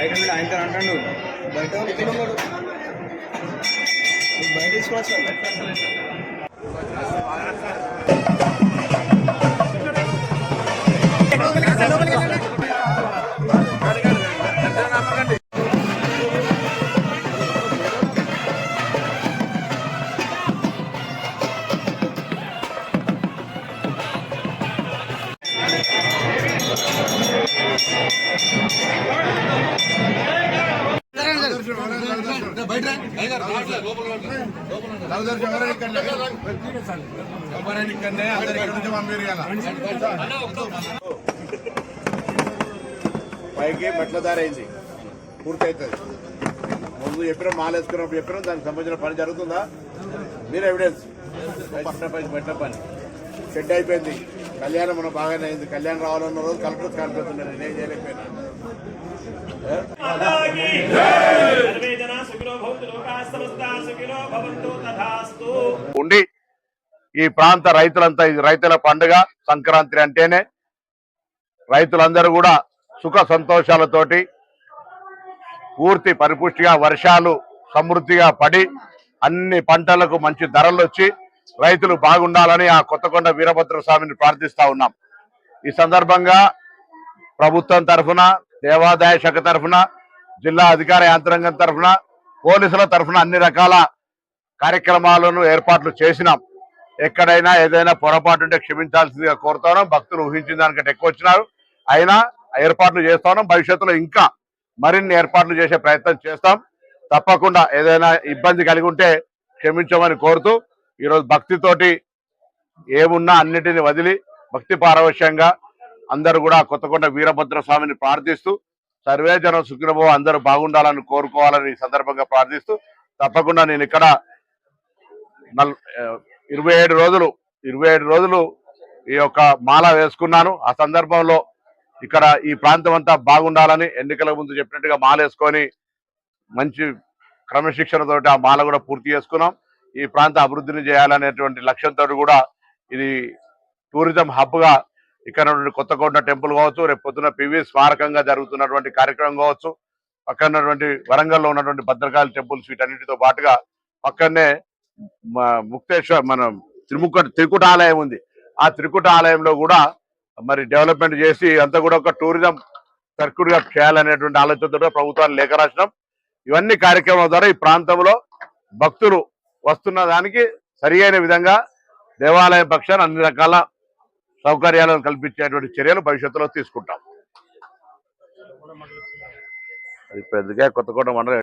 ఆయన ఆయనతో అంటాడు. బయట బయట తీసుకొచ్చాను పైకి మెట్ల దారి అయింది. పూర్తవుతుంది ముందు చెప్పిన మాల వేసుకున్నప్పుడు చెప్పిన దానికి సంబంధించిన పని జరుగుతుందా? మీరు ఎవిడెన్స్ పట్ల పని మెట్ల పని. సెట్ అయిపోయింది. కళ్యాణం మనం బాగానే అయింది. కళ్యాణం రావాలన్న రోజు కలెక్టర్ కాన్ఫరెన్స్ నేనేం చేయలేకపోయినా. ఉండి ఈ ప్రాంత రైతులంతా ఇది రైతుల పండుగ సంక్రాంతి అంటేనే రైతులందరూ కూడా సుఖ సంతోషాలతోటి పూర్తి పరిపుష్టిగా వర్షాలు సమృద్ధిగా పడి అన్ని పంటలకు మంచి ధరలు వచ్చి రైతులు బాగుండాలని ఆ కొత్తకొండ వీరభద్ర స్వామిని ప్రార్థిస్తా ఉన్నాం. ఈ సందర్భంగా ప్రభుత్వం తరఫున దేవాదాయ శాఖ తరఫున జిల్లా అధికార యంత్రాంగం తరఫున పోలీసుల తరఫున అన్ని రకాల కార్యక్రమాలను ఏర్పాట్లు చేసినాం. ఎక్కడైనా ఏదైనా పొరపాటు ఉంటే క్షమించాల్సిందిగా కోరుతాను భక్తులు ఊహించిన దానికంటే ఎక్కువ వచ్చినారు. అయినా ఏర్పాట్లు చేస్తాను భవిష్యత్తులో ఇంకా మరిన్ని ఏర్పాట్లు చేసే ప్రయత్నం చేస్తాం. తప్పకుండా ఏదైనా ఇబ్బంది కలిగి ఉంటే క్షమించమని కోరుతూ ఈరోజు భక్తితోటి ఏమున్నా అన్నిటిని వదిలి భక్తి పారవశ్యంగా అందరూ కూడా కొత్తకొండ వీరభద్ర స్వామిని ప్రార్థిస్తూ సర్వేజనం సుఖినభో అందరూ బాగుండాలని కోరుకోవాలని ఈ సందర్భంగా ప్రార్థిస్తూ తప్పకుండా నేను ఇక్కడ నల్ ఇరవై ఏడు రోజులు ఇరవై ఏడు రోజులు ఈ యొక్క మాల వేసుకున్నాను. ఆ సందర్భంలో ఇక్కడ ఈ ప్రాంతం అంతా బాగుండాలని ఎన్నికల ముందు చెప్పినట్టుగా మాల వేసుకొని మంచి క్రమశిక్షణతోటి ఆ మాల కూడా పూర్తి చేసుకున్నాం. ఈ ప్రాంత అభివృద్ధిని చేయాలనేటువంటి లక్ష్యంతో కూడా ఇది టూరిజం హబ్గా ఇక్కడ నుండి కొత్తకోట టెంపుల్ కావచ్చు రేపు పొద్దున పివి స్మారకంగా జరుగుతున్నటువంటి కార్యక్రమం కావచ్చు పక్కన ఉన్నటువంటి వరంగల్లో ఉన్నటువంటి భద్రకాళి టెంపుల్స్ వీటన్నిటితో పాటుగా పక్కనే మ- ముక్తేశ్వర్ మన త్రిముఖ త్రికుట ఆలయం ఉంది. ఆ త్రికుట ఆలయంలో కూడా మరి డెవలప్మెంట్ చేసి అంతా కూడా ఒక టూరిజం సర్క్యూట్గా చేయాలనేటువంటి ఆలోచనతో ప్రభుత్వాన్ని లేఖ రాసినాం. ఇవన్నీ కార్యక్రమాల ద్వారా ఈ ప్రాంతంలో భక్తులు వస్తున్న దానికి సరి అయిన విధంగా దేవాలయం పక్షాన్ని అన్ని రకాల సౌకర్యాలను కల్పించేటువంటి చర్యలు భవిష్యత్తులో తీసుకుంటాం. అది పెద్దగా కొత్తకోట మండలం